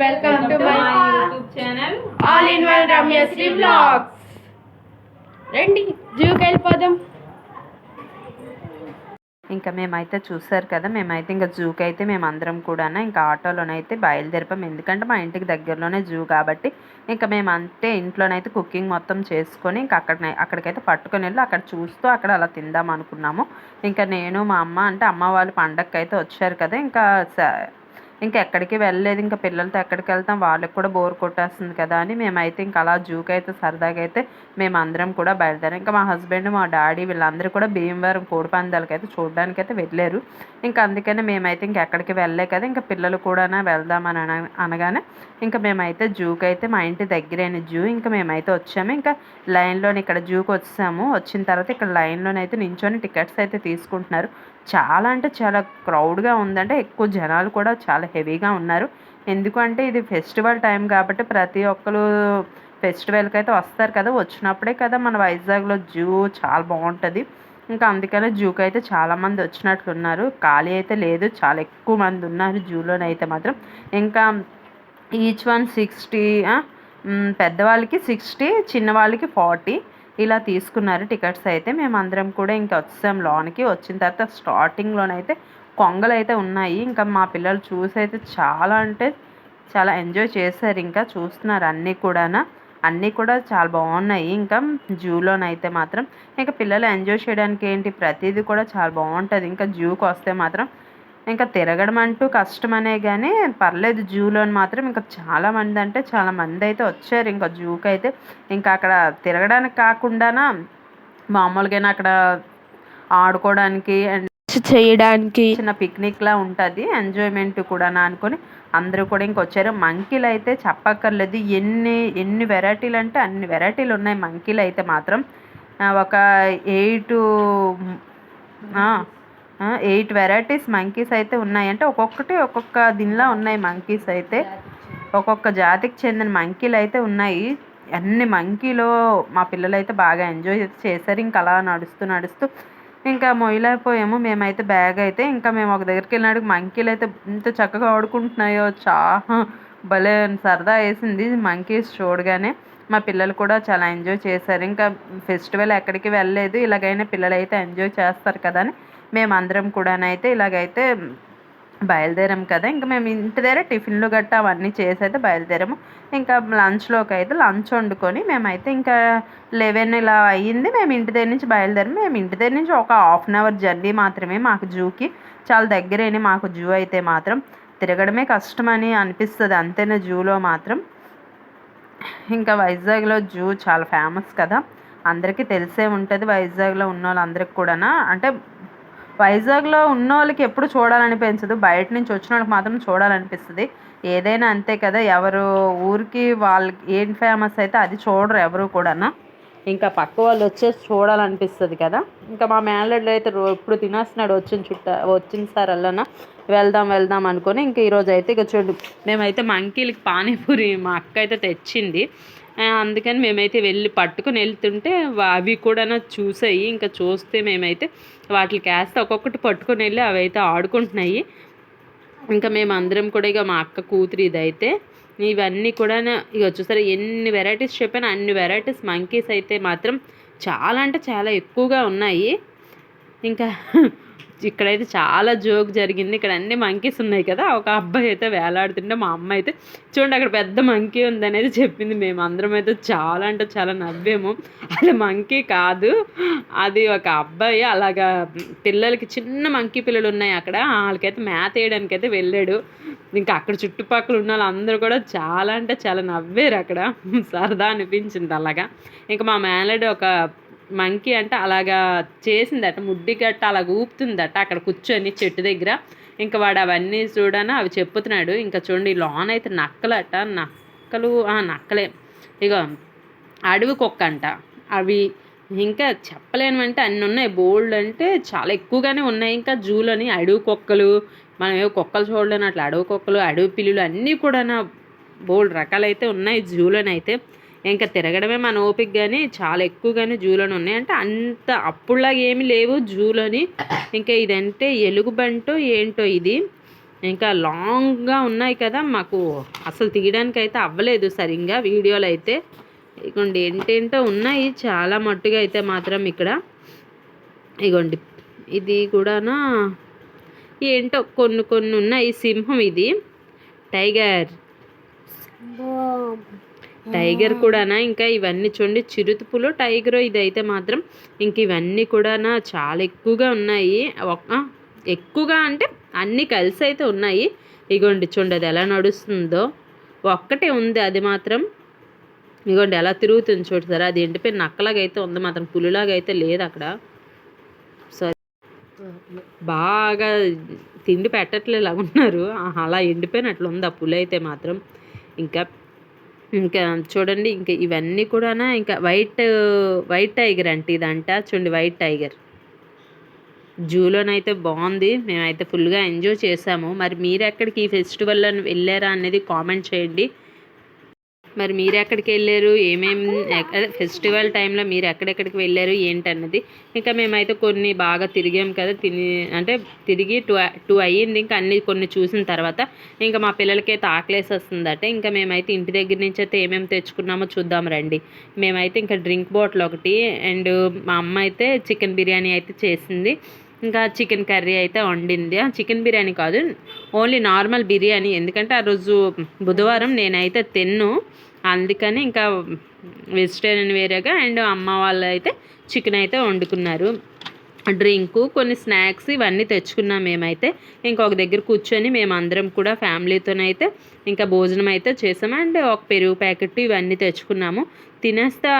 Welcome to my YouTube channel all in one Ramyasri blogs రండి జూకి వెళ్ళిపోదాం. ఇంకా మేమైతే చూసారు కదా మేమైతే ఇంకా జూకి అయితే మేము అందరం కూడా ఇంకా ఆటోలోనైతే బయలుదేరిపాం ఎందుకంటే మా ఇంటికి దగ్గరలోనే జూ కాబట్టి ఇంకా మేము అంతే ఇంట్లోనైతే కుకింగ్ మొత్తం చేసుకొని ఇంకా అక్కడ అక్కడికైతే పట్టుకొని వెళ్ళి అక్కడ చూస్తూ అక్కడ అలా తిందాం అనుకున్నాము. ఇంకా నేను మా అమ్మ అంటే అమ్మ వాళ్ళు పండగకి అయితే వచ్చారు కదా ఇంకా ఇంకా ఎక్కడికి వెళ్ళలేదు ఇంకా పిల్లలతో ఎక్కడికి వెళ్తాం వాళ్ళకి కూడా బోర్ కొట్టేస్తుంది కదా అని మేమైతే ఇంకా అలా జూకి అయితే సరదాగా అయితే మేము అందరం కూడా బయలుదేరాం. ఇంకా మా హస్బెండ్ మా డాడీ వీళ్ళందరూ కూడా భీమవరం కోడి పందాలకి అయితే చూడడానికి అయితే వెళ్ళారు. ఇంకా అందుకనే మేమైతే ఇంకా ఎక్కడికి వెళ్ళలే కదా ఇంకా పిల్లలు కూడా వెళ్దామని అన అనగానే ఇంకా మేమైతే జూకి అయితే మా ఇంటి దగ్గరైన జూ ఇంకా మేమైతే వచ్చాము. ఇంకా లైన్లోని ఇక్కడ జూకి వచ్చాము వచ్చిన తర్వాత ఇక్కడ లైన్లోనైతే నించొని టికెట్స్ అయితే తీసుకుంటున్నారు. చాలా అంటే చాలా క్రౌడ్గా ఉందంటే ఎక్కువ జనాలు కూడా చాలా హెవీగా ఉన్నారు. ఎందుకంటే ఇది ఫెస్టివల్ టైం కాబట్టి ప్రతి ఒక్కరు ఫెస్టివల్కి అయితే వస్తారు కదా వచ్చినప్పుడే కదా మన వైజాగ్లో జూ చాలా బాగుంటుంది. ఇంకా అందుకనే జూకి అయితే చాలామంది వచ్చినట్లున్నారు. ఖాళీ అయితే లేదు చాలా ఎక్కువ మంది ఉన్నారు జూలోనైతే మాత్రం. ఇంకా ఈచ్ వన్ సిక్స్టీ పెద్దవాళ్ళకి సిక్స్టీ చిన్నవాళ్ళకి ఫార్టీ. ఇలా తీసుకున్నారు టికెట్స్ అయితే. మేము అందరం కూడా ఇంకా వచ్చాం లోనికి. వచ్చిన తర్వాత స్టార్టింగ్లోనైతే కొంగలు అయితే ఉన్నాయి. ఇంకా మా పిల్లలు చూసి అయితే చాలా అంటే చాలా ఎంజాయ్ చేశారు. ఇంకా చూస్తున్నారు అన్నీ కూడా అన్నీ కూడా చాలా బాగున్నాయి. ఇంకా జూలోనైతే మాత్రం ఇంకా పిల్లలు ఎంజాయ్ చేయడానికి ఏంటి? ప్రతిదీ కూడా చాలా బాగుంటుంది. ఇంకా జూకి వస్తే మాత్రం ఇంకా తిరగడం అంటూ కష్టమనే కానీ పర్లేదు జూలో మాత్రం ఇంకా చాలా మంది అంటే చాలా మంది అయితే వచ్చారు. ఇంకా జూకి అయితే ఇంకా అక్కడ తిరగడానికి కాకుండా మామూలుగా అక్కడ ఆడుకోవడానికి అండ్ చేయడానికి చిన్న పిక్నిక్ లా ఉంటుంది. ఎంజాయ్మెంట్ కూడా అనుకొని అందరూ కూడా ఇంకొచ్చారు మంకీలు అయితే చెప్పక్కర్లేదు. ఎన్ని ఎన్ని వెరైటీలు అంటే అన్ని వెరైటీలు ఉన్నాయి మంకీలు అయితే మాత్రం ఒక ఎయిట్ ఎయిట్ వెరైటీస్ మంకీస్ అయితే ఉన్నాయి. అంటే ఒక్కొక్కటి ఒక్కొక్క దీనిలా ఉన్నాయి మంకీస్ అయితే. ఒక్కొక్క జాతికి చెందిన మంకీలు అయితే ఉన్నాయి. అన్ని మంకీలో మా పిల్లలు అయితే బాగా ఎంజాయ్ చేశారు. ఇంకా అలా నడుస్తూ నడుస్తూ ఇంకా మొయ్యలేకపోయాము. మేమైతే బ్యాగ్ అయితే ఇంకా మేము ఒక దగ్గరికి వెళ్ళినాడు మంకీలు అయితే ఇంత చక్కగా ఆడుకుంటున్నాయో చా భలే సరదా వేసింది మంకీస్ చూడగానే. మా పిల్లలు కూడా చాలా ఎంజాయ్ చేశారు. ఇంకా ఫెస్టివల్ ఎక్కడికి వెళ్ళలేదు. ఇలాగైనా పిల్లలు అయితే ఎంజాయ్ చేస్తారు కదా అని మేమందరం కూడానైతే ఇలాగైతే బయలుదేరాం కదా. ఇంకా మేము ఇంటి దగ్గర టిఫిన్లు గట్టా అవన్నీ చేసి అయితే బయలుదేరాము. ఇంకా లంచ్లోకి అయితే లంచ్ వండుకొని మేమైతే ఇంకా లెవెన్ ఇలా అయ్యింది. మేము ఇంటి దగ్గర నుంచి బయలుదేరాము మేము ఇంటి దగ్గర నుంచి ఒక హాఫ్ అన్ అవర్ జర్నీ మాత్రమే మాకు జూకి. చాలా దగ్గరేనే మాకు జూ అయితే మాత్రం తిరగడమే కష్టమని అనిపిస్తుంది. అంతేనా జూలో మాత్రం? ఇంకా వైజాగ్లో జూ చాలా ఫేమస్ కదా. అందరికీ తెలిసే ఉంటుంది. వైజాగ్లో ఉన్న వాళ్ళందరికీ కూడా అంటే వైజాగ్లో ఉన్న వాళ్ళకి ఎప్పుడు చూడాలనిపించదు. బయట నుంచి వచ్చిన వాళ్ళకి మాత్రం చూడాలనిపిస్తుంది. ఏదైనా అంతే కదా ఎవరు ఊరికి వాళ్ళకి ఏం ఫేమస్ అయితే అది చూడరు ఎవరు కూడా ఇంకా పక్క వాళ్ళు వచ్చేసి చూడాలనిపిస్తుంది కదా. ఇంకా మా మేనల్లుడు అయితే రో ఇప్పుడు తినేస్తున్నాడు వచ్చిన చుట్ట వచ్చిన సార్ అల్లన. వెళ్దాం వెళ్దాం అనుకొని ఇంక ఈరోజు అయితే ఇక చూడు మేమైతే మంకీలకి పానీపూరి మా అక్క అయితే తెచ్చింది. అందుకని మేమైతే వెళ్ళి పట్టుకుని వెళ్తుంటే అవి కూడా చూసాయి. ఇంకా చూస్తే మేమైతే వాటికి వేస్తే ఒక్కొక్కటి పట్టుకొని వెళ్ళి అవి అయితే ఆడుకుంటున్నాయి. ఇంకా మేము అందరం కూడా ఇక మా అక్క కూతురు ఇదైతే ఇవన్నీ కూడా ఇక వచ్చేసరి ఎన్ని వెరైటీస్ చెప్పాను. అన్ని వెరైటీస్ మంకీస్ అయితే మాత్రం చాలా అంటే చాలా ఎక్కువగా ఉన్నాయి. ఇంకా ఇక్కడైతే చాలా జోక్ జరిగింది. ఇక్కడ అన్ని మంకీస్ ఉన్నాయి కదా. ఒక అబ్బాయి అయితే వేలాడుతుంటే మా అమ్మ అయితే చూడండి అక్కడ పెద్ద మంకీ ఉందనేది చెప్పింది. మేము అందరం అయితే చాలా అంటే చాలా నవ్వాము. అది మంకీ కాదు. అది ఒక అబ్బాయి అలాగా పిల్లలకి చిన్న మంకీ పిల్లలు ఉన్నాయి అక్కడ. వాళ్ళకైతే మ్యాథ్ వేయడానికి అయితే వెళ్ళాడు. ఇంకా అక్కడ చుట్టుపక్కల ఉన్న వాళ్ళందరూ కూడా చాలా అంటే చాలా నవ్వారు అక్కడ. సరదా అనిపించింది అలాగా. ఇంకా మా మేనడు ఒక మంకీ అంటే అలాగా చేసిందట ముడ్డి గట్ట అలాగ ఊపుతుందట అక్కడ కూర్చొని చెట్టు దగ్గర. ఇంకా వాడు అవన్నీ చూడన అవి చెప్పుతున్నాడు. ఇంకా చూడండి లోన్ అయితే నక్కలట నక్కలు నక్కలే. ఇక అడవి కుక్క అంట. అవి ఇంకా చెప్పలేను అంటే ఉన్నాయి. బోల్డ్ అంటే చాలా ఎక్కువగానే ఉన్నాయి. ఇంకా జూలోని అడవి కుక్కలు మనం ఏవో కుక్కలు చూడలేని అట్లా అడవి కుక్కలు అడవి పిల్లులు అన్నీ కూడా బోల్డ్ రకాలైతే ఉన్నాయి జూలోనైతే. ఇంకా తిరగడమే మన ఓపిక కానీ చాలా ఎక్కువగానే జూలోని ఉన్నాయి. అంటే అంత అప్పుడులాగా ఏమీ లేవు జూలని. ఇంకా ఇదంటే ఎలుగుబంటో ఏంటో ఇది. ఇంకా లాంగ్గా ఉన్నాయి కదా మాకు అసలు తీయడానికి అయితే అవ్వలేదు సరిగ్గా వీడియోలు అయితే. ఇగోండి ఏంటేంటో ఉన్నాయి. చాలా మట్టుగా అయితే మాత్రం ఇక్కడ. ఇగోండి ఇది కూడానా? ఏంటో కొన్ని కొన్ని ఉన్నాయి. సింహం ఇది. టైగర్. టైగర్ కూడానా? ఇంకా ఇవన్నీ చూడండి చిరుతుపులు టైగర్ ఇదైతే మాత్రం ఇంక ఇవన్నీ కూడానా చాలా ఎక్కువగా ఉన్నాయి. ఎక్కువగా అంటే అన్నీ కలిసి అయితే ఉన్నాయి. ఇగోండి చూడండి అది ఎలా నడుస్తుందో. ఒక్కటే ఉంది అది మాత్రం. ఇగోండి ఎలా తిరుగుతుంది చూడతారా అది ఎండిపోయిన నక్కలాగా అయితే ఉంది మాత్రం పులిలాగా అయితే లేదు అక్కడ. సో బాగా తిండి పెట్టట్లేలా ఉన్నారు. అలా ఎండిపోయినట్లు ఉంది ఆ పులి అయితే మాత్రం. ఇంకా ఇంకా చూడండి ఇంకా ఇవన్నీ కూడా ఇంకా వైట్ వైట్ టైగర్ అంటే ఇదంట. చూడండి వైట్ టైగర్. జూలోనైతే బాగుంది. మేమైతే ఫుల్గా ఎంజాయ్ చేసాము. మరి మీరు ఎక్కడికి ఈ ఫెస్టివల్లో వెళ్ళారా అనేది కామెంట్ చేయండి. మరి మీరు ఎక్కడికి వెళ్ళారు? ఏమేమి ఫెస్టివల్ టైంలో మీరు ఎక్కడెక్కడికి వెళ్ళారు? ఏంటన్నది. ఇంకా మేమైతే కొన్ని బాగా తిరిగాం కదా తిని అంటే తిరిగి టూ టూ అయ్యింది. ఇంకా అన్ని కొన్ని చూసిన తర్వాత ఇంకా మా పిల్లలకి అయితే ఆకలేసి వస్తుందట ఇంకా మేమైతే ఇంటి దగ్గర నుంచి అయితే ఏమేమి తెచ్చుకున్నామో చూద్దాం రండి. మేమైతే ఇంకా డ్రింక్ బాటిల్ ఒకటి అండ్ మా అమ్మ అయితే చికెన్ బిర్యానీ అయితే చేసింది. ఇంకా చికెన్ కర్రీ అయితే వండింది. చికెన్ బిర్యానీ కాదు ఓన్లీ నార్మల్ బిర్యానీ. ఎందుకంటే ఆ రోజు బుధవారం నేనైతే తిన్ను. అందుకని ఇంకా వెజిటేరియన్ వేరేగా అండ్ అమ్మ వాళ్ళు అయితే చికెన్ అయితే వండుకున్నారు. డ్రింకు కొన్ని స్నాక్స్ ఇవన్నీ తెచ్చుకున్నాం మేమైతే. ఇంకొక దగ్గర కూర్చొని మేమందరం కూడా ఫ్యామిలీతోనైతే ఇంకా భోజనం అయితే చేసాము అండ్ ఒక పెరుగు ప్యాకెట్ ఇవన్నీ తెచ్చుకున్నాము. తినేస్తే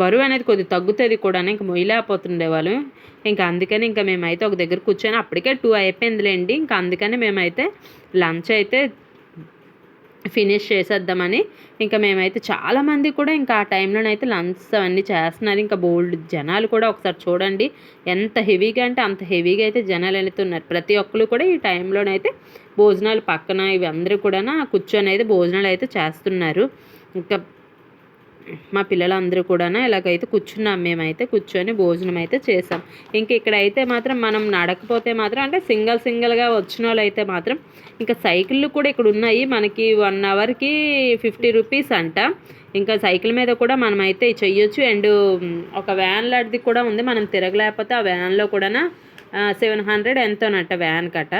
బరువు అనేది కొద్దిగా తగ్గుతుంది కూడా ఇంకా మొయ్యలేకపోతుండే వాళ్ళు. ఇంకా అందుకని ఇంకా మేమైతే ఒక దగ్గర కూర్చొని అప్పటికే టూ అయిపోయిందిలేండి. ఇంకా అందుకని మేమైతే లంచ్ అయితే ఫినిష్ చేసేద్దామని. ఇంకా మేమైతే చాలామంది కూడా ఇంకా ఆ టైంలోనైతే లంచ్ అవన్నీ చేస్తున్నారు. ఇంకా బోల్డ్ జనాలు కూడా ఒకసారి చూడండి. ఎంత హెవీగా అంటే అంత హెవీగా అయితే జనాలు వెళుతున్నారు. ప్రతి ఒక్కరు కూడా ఈ టైంలోనైతే భోజనాలు పక్కన ఇవి అందరూ కూడా కూర్చొని అయితే భోజనాలు అయితే చేస్తున్నారు. ఇంకా మా పిల్లలందరూ కూడా ఇలాగైతే కూర్చున్నాం. మేమైతే కూర్చొని భోజనం అయితే చేసాం. ఇంక ఇక్కడైతే మాత్రం మనం నడకపోతే మాత్రం అంటే సింగిల్ సింగిల్గా వచ్చిన వాళ్ళు అయితే మాత్రం ఇంకా సైకిళ్ళు కూడా ఇక్కడ ఉన్నాయి మనకి వన్ అవర్కి ఫిఫ్టీ రూపీస్ అంట. ఇంకా సైకిల్ మీద కూడా మనం అయితే చెయ్యొచ్చు. అండ్ ఒక వ్యాన్ లాంటిది కూడా ఉంది. మనం తిరగలేకపోతే ఆ వ్యాన్లో కూడా సెవెన్ హండ్రెడ్ ఎంతోనట వ్యాన్ కట్ట.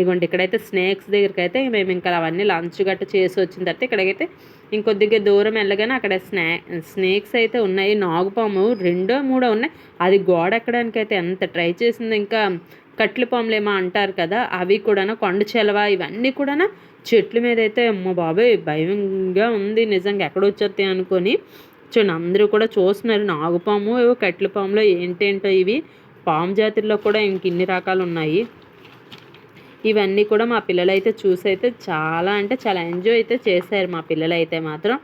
ఇగోండి ఇక్కడైతే స్నేక్స్ దగ్గరికి అయితే మేము ఇంకా అవన్నీ లంచ్ గట్ట చేసి వచ్చిన తర్వాత ఇక్కడికైతే ఇంకొద్దిగా దూరం వెళ్ళగానే అక్కడ స్నా స్నేక్స్ అయితే ఉన్నాయి. నాగుపాము రెండో మూడో ఉన్నాయి. అది గోడ ఎక్కడానికి అయితే ఎంత ట్రై చేసిందో ఇంకా కట్ల పాములేమో అంటారు కదా అవి కూడా కొండ చెలవ ఇవన్నీ కూడా చెట్ల మీద అయితే అమ్మ బాబాయ్ భయంగా ఉంది నిజంగా. ఎక్కడొచ్చేస్తాయి అనుకొని చూడండి అందరూ కూడా చూస్తున్నారు. నాగుపాము ఏవో కట్ల పాములో ఏంటేంటో ఇవి. పాము జాతుల్లో కూడా ఇంక ఇన్ని రకాలు ఉన్నాయి. ఇవన్నీ కూడా మా పిల్లలు అయితే చూసి అయితే చాలా అంటే చాలా ఎంజాయ్ అయితే చేశారు మా పిల్లలు అయితే మాత్రం.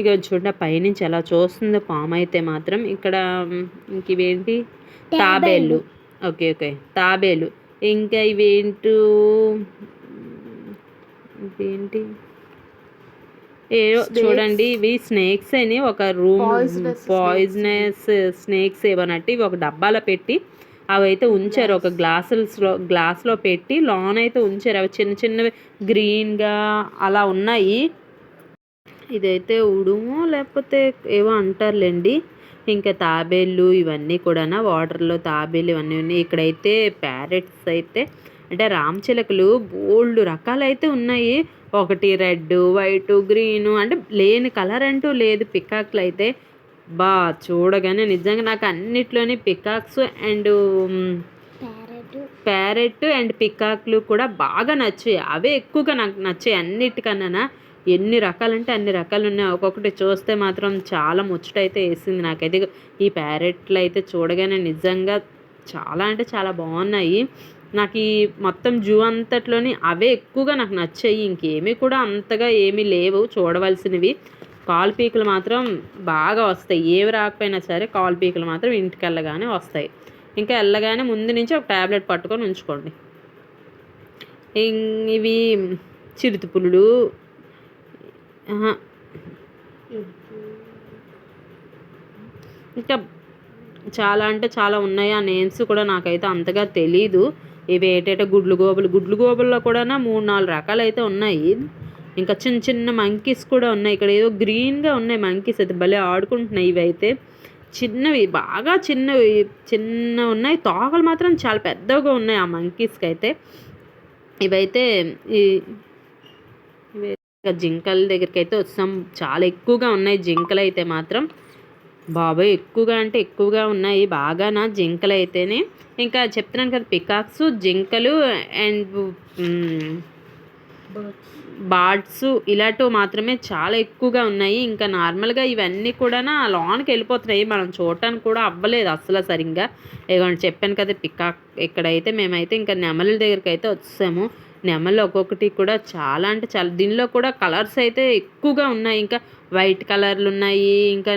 ఇక చూడండి పైనుంచి ఎలా చూస్తుందో పాము అయితే మాత్రం. ఇక్కడ ఇంక ఇవేంటి? తాబేళ్ళు ఓకే ఓకే. తాబేలు. ఇంకా ఇవేంటూ? ఇవేంటి? ఏవో చూడండి ఇవి స్నేక్స్ అని ఒక రూమ్ పాయిజనస్ స్నేక్స్ ఏవన్నట్టు ఇవి ఒక డబ్బాలో పెట్టి అవి అయితే ఉంచారు. ఒక గ్లాసులో గ్లాస్లో పెట్టి లాన్ అయితే ఉంచారు. అవి చిన్న చిన్నవి గ్రీన్గా అలా ఉన్నాయి. ఇదైతే ఉడుము లేకపోతే ఏవో అంటారులేండి. ఇంకా తాబేళ్ళు ఇవన్నీ కూడా వాటర్లో తాబేళ్ళు ఇవన్నీ ఉన్నాయి. ఇక్కడైతే ప్యారెట్స్ అయితే అంటే రామచిలకలు బోల్డ్ రకాలైతే ఉన్నాయి. ఒకటి రెడ్ వైట్ గ్రీన్ అంటే లేని కలర్ అంటూ లేదు. పికాక్లు అయితే బా చూడగానే నిజంగా నాకు అన్నిట్లోని పికాక్స్ అండ్ ప్యారెట్. అండ్ పికాక్లు కూడా బాగా నచ్చాయి. అవే ఎక్కువగా నాకు నచ్చాయి అన్నిటికన్నా ఎన్ని రకాలంటే అన్ని రకాలు ఉన్నాయి ఒక్కొక్కటి చూస్తే మాత్రం చాలా ముచ్చటైతే వేసింది నాకైతే. ఈ ప్యారెట్లు అయితే చూడగానే నిజంగా చాలా అంటే చాలా బాగున్నాయి. నాకు ఈ మొత్తం జూ అంతట్లోని అవే ఎక్కువగా నాకు నచ్చాయి. ఇంకేమీ కూడా అంతగా ఏమీ లేవు. చూడవలసినవి. కాలు పీకులు మాత్రం బాగా వస్తాయి. ఏవి రాకపోయినా సరే కాలు పీకులు మాత్రం ఇంటికి వెళ్ళగానే వస్తాయి. ఇంకా వెళ్ళగానే ముందు నుంచి ఒక ట్యాబ్లెట్ పట్టుకొని ఉంచుకోండి. ఇం- ఇవి చిరుతపులుడు ఇంకా చాలా అంటే చాలా ఉన్నాయి. ఆ నేమ్స్ కూడా నాకైతే అంతగా తెలీదు. ఇవి ఏటేటో గుడ్లు గోబులు. గుడ్లు గోబుల్లో కూడా మూడు నాలుగు రకాలు అయితే ఉన్నాయి. ఇంకా చిన్న చిన్న మంకీస్ కూడా ఉన్నాయి. ఇక్కడ ఏదో గ్రీన్గా ఉన్నాయి మంకీస్ అయితే. భలే ఆడుకుంటున్నాయి ఇవి అయితే. చిన్నవి బాగా చిన్నవి చిన్న ఉన్నాయి. తోకలు మాత్రం చాలా పెద్దగా ఉన్నాయి ఆ మంకీస్కి అయితే. ఇవైతే ఈ జింకల దగ్గరికి అయితే వస్తాం. చాలా ఎక్కువగా ఉన్నాయి జింకలు అయితే మాత్రం. బాబాయ్ ఎక్కువగా అంటే ఎక్కువగా ఉన్నాయి. బాగానా జింకలు అయితేనే. ఇంకా చెప్తున్నాను కదా పికాక్స్ జింకలు అండ్ బార్డ్స్ ఇలాంటివి మాత్రమే చాలా ఎక్కువగా ఉన్నాయి. ఇంకా నార్మల్గా ఇవన్నీ కూడా లోనికి వెళ్ళిపోతున్నాయి. మనం చూడటానికి కూడా అవ్వలేదు అసలు సరిగ్గా. ఇదిగోండి చెప్పాను కదా పికాక్ ఇక్కడైతే మేమైతే ఇంకా నెమలి దగ్గరికి అయితే వచ్చాము. నెమలు ఒక్కొక్కటి కూడా చాలా అంటే చాలా దీనిలో కూడా కలర్స్ అయితే ఎక్కువగా ఉన్నాయి. ఇంకా వైట్ కలర్లు ఉన్నాయి. ఇంకా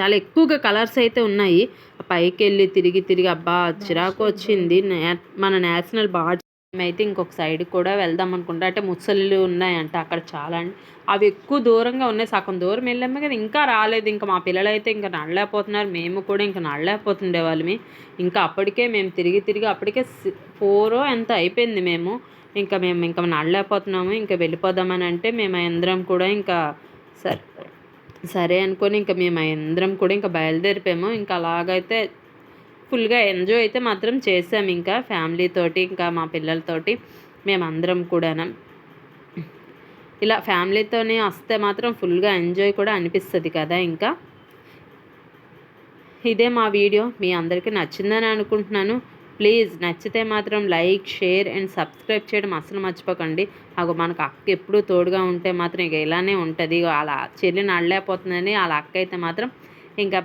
చాలా ఎక్కువగా కలర్స్ అయితే ఉన్నాయి. పైకి వెళ్ళి తిరిగి తిరిగి అబ్బా చిరాకు వచ్చింది. నే- మన నేషనల్ బార్డ్స్ అయితే ఇంకొక సైడ్ కూడా వెళ్దాం అనుకుంటా. అంటే ముసలిలు ఉన్నాయంట అక్కడ చాలా అండి అవి ఎక్కువ దూరంగా ఉన్నాయి. సగం దూరం వెళ్ళాము కదా ఇంకా రాలేదు. ఇంకా మా పిల్లలు అయితే ఇంకా నడలేకపోతున్నారు. మేము కూడా ఇంకా నడలేకపోతుండే వాళ్ళమి. ఇంకా అప్పటికే మేము తిరిగి తిరిగి అప్పటికే ఫోరో ఎంత అయిపోయింది మేము. ఇంకా మేము ఇంకా నడలేకపోతున్నాము. ఇంకా వెళ్ళిపోదామని అంటే మేము అందరం కూడా ఇంకా సరే సరే అనుకొని ఇంకా మేము అందరం కూడా ఇంకా బయలుదేరిపోయాము. ఇంకా అలాగైతే ఫుల్గా ఎంజాయ్ అయితే మాత్రం చేసాం ఇంకా ఫ్యామిలీ తోటి ఇంకా మా పిల్లలతోటి మేమందరం కూడా ఇలా ఫ్యామిలీతోనే వస్తే మాత్రం ఫుల్గా ఎంజాయ్ కూడా అనిపిస్తుంది కదా ఇంకా. ఇదే మా వీడియో మీ అందరికీ నచ్చిందని అనుకుంటున్నాను. ప్లీజ్ నచ్చితే మాత్రం లైక్ షేర్ అండ్ సబ్స్క్రైబ్ చేయడం అస్సలు మర్చిపోకండి. అగో మనకు అక్క ఎప్పుడూ తోడుగా ఉంటే మాత్రం ఇక ఇలానే ఉంటుంది. అలా చెల్లి నడలేకపోతుందని వాళ్ళ అక్క అయితే మాత్రం ఇంకా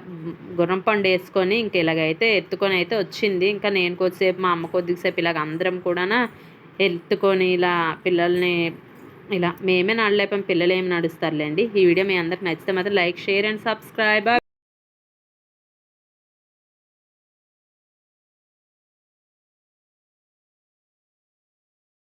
గుర్రం పండు వేసుకొని ఇంక ఇలాగైతే ఎత్తుకొని అయితే వచ్చింది. ఇంకా నేను కొద్దిసేపు మా అమ్మ కొద్దిసేపు ఇలాగ అందరం కూడా ఎత్తుకొని ఇలా పిల్లల్ని ఇలా మేమే నడలేపాం పిల్లలు ఏమి నడుస్తారులేండి. ఈ వీడియో మీ అందరికి నచ్చితే మాత్రం లైక్ షేర్ అండ్ సబ్స్క్రైబ్.